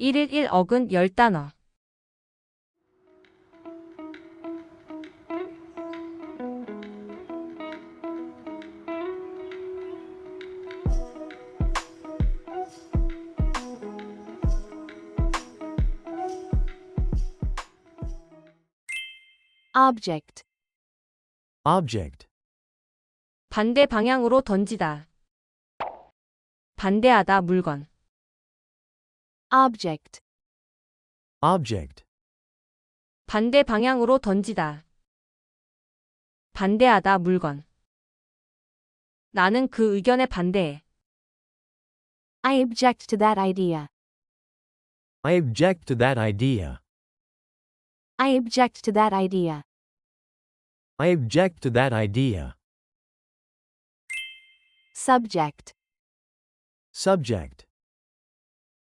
1일 1억은 10단어. object, object, 반대 방향으로 던지다. 반대하다 물건. Object, object, 반대 방향으로 던지다. 반대하다 물건. 나는 그 의견에 반대해. I object to that idea. I object to that idea. I object to that idea. I object to that idea. subject, Subject,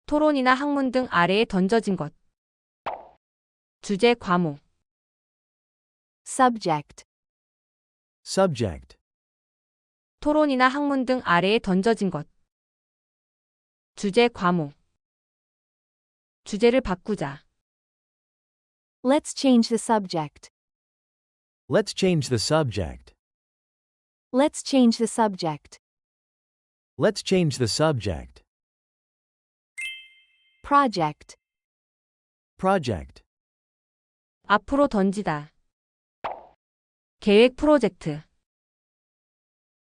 토론이나 학문 등 아래에 던져진 것. 주제 과목. subject, subject, 토론이나 학문 등 아래에 던져진 것. 주제 과목. 주제를 바꾸자. let's change the subject, let's change the subject. let's change the subject, Let's change the subject. project, Project, 앞으로 던지다. 계획 프로젝트.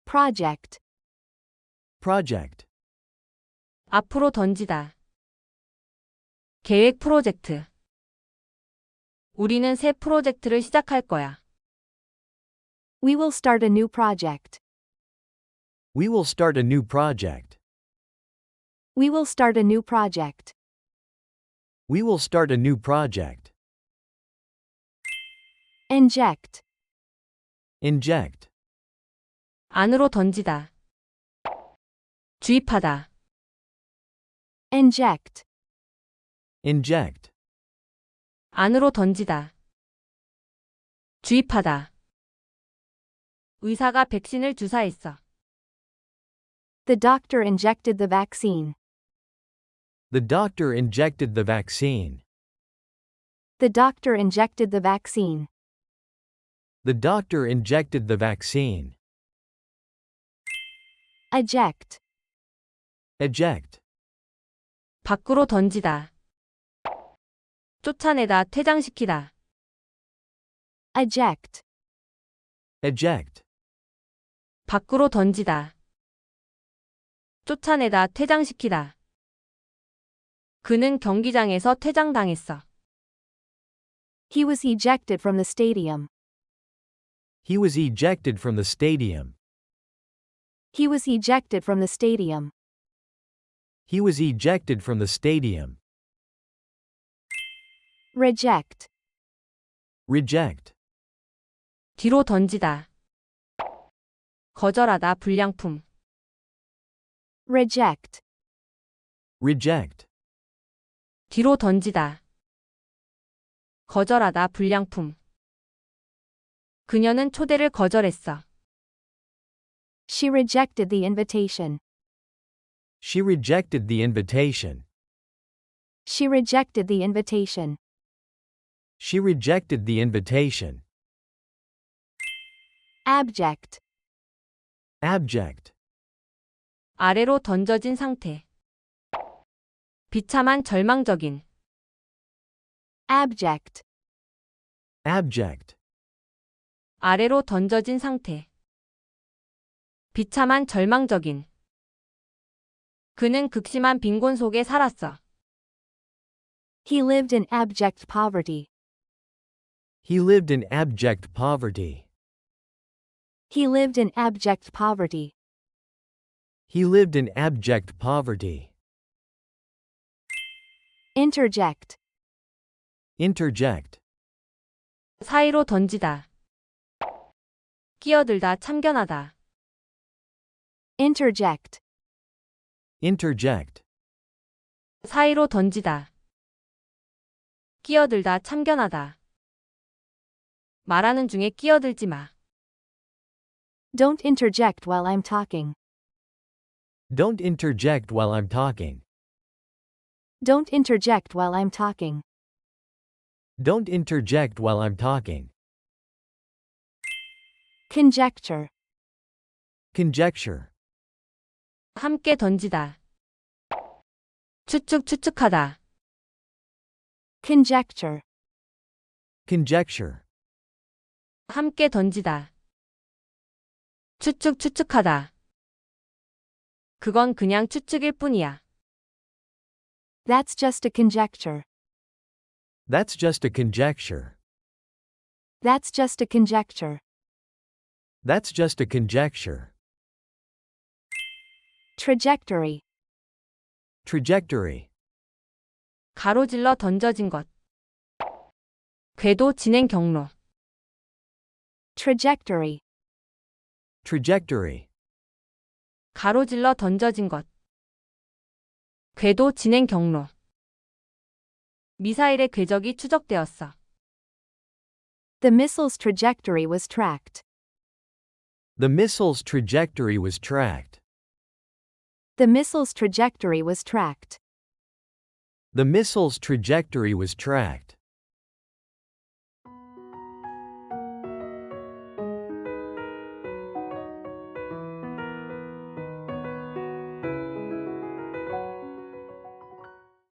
project, project, 앞으로 던지다. 계획 프로젝트. 우리는 새 프로젝트를 시작할 거야. we will start a new project, we will start a new project. we will start a new project, We will start a new project. inject, Inject, 안으로 던지다. 주입하다. inject, inject, 안으로 던지다. 주입하다. 의사가 백신을 주사했어. the doctor injected the vaccine, the doctor injected the vaccine. the doctor injected the vaccine, The doctor injected the vaccine. eject, Eject, 밖으로 던지다. 쫓아내다, 퇴장시키다. eject, eject, 밖으로 던지다. 쫓아내다, 퇴장시키다. 그는 경기장에서 퇴장당했어. he was ejected from the stadium, he was ejected from the stadium. he was ejected from the stadium, He was ejected from the stadium. reject, Reject, 뒤로 던지다. 거절하다, 불량품. reject, reject, 뒤로 던지다. 거절하다, 불량품. 그녀는 초대를 거절했어. she rejected the invitation, she rejected the invitation. she rejected the invitation, She rejected the invitation. abject, Abject, 아래로 던져진 상태. 비참한 절망적인. abject, abject, 아래로 던져진 상태. 비참한 절망적인. 그는 극심한 빈곤 속에 살았어. he lived in abject poverty, he lived in abject poverty. he lived in abject poverty, He lived in abject poverty. Interject, Interject, 사이로 던지다. 끼어들다, 참견하다. interject, interject, 사이로 던지다. 끼어들다, 참견하다. 말하는 중에 끼어들지 마. don't interject while I'm talking, don't interject while I'm talking. Don't interject while I'm talking. Don't interject while I'm talking. Conjecture. Conjecture. 함께 던지다. 추측 추측하다. Conjecture. Conjecture. 함께 던지다. 추측 추측하다. 그건 그냥 추측일 뿐이야. That's just a conjecture. That's just a conjecture. That's just a conjecture. That's just a conjecture. Trajectory. Trajectory. 가로질러 던져진 것. 궤도 진행 경로. Trajectory. Trajectory. 가로질러 던져진 것. 궤도 진행 경로. 미사일의 궤적이 추적되었어. The missile's trajectory was tracked. The missile's trajectory was tracked. The missile's trajectory was tracked. The missile's trajectory was tracked.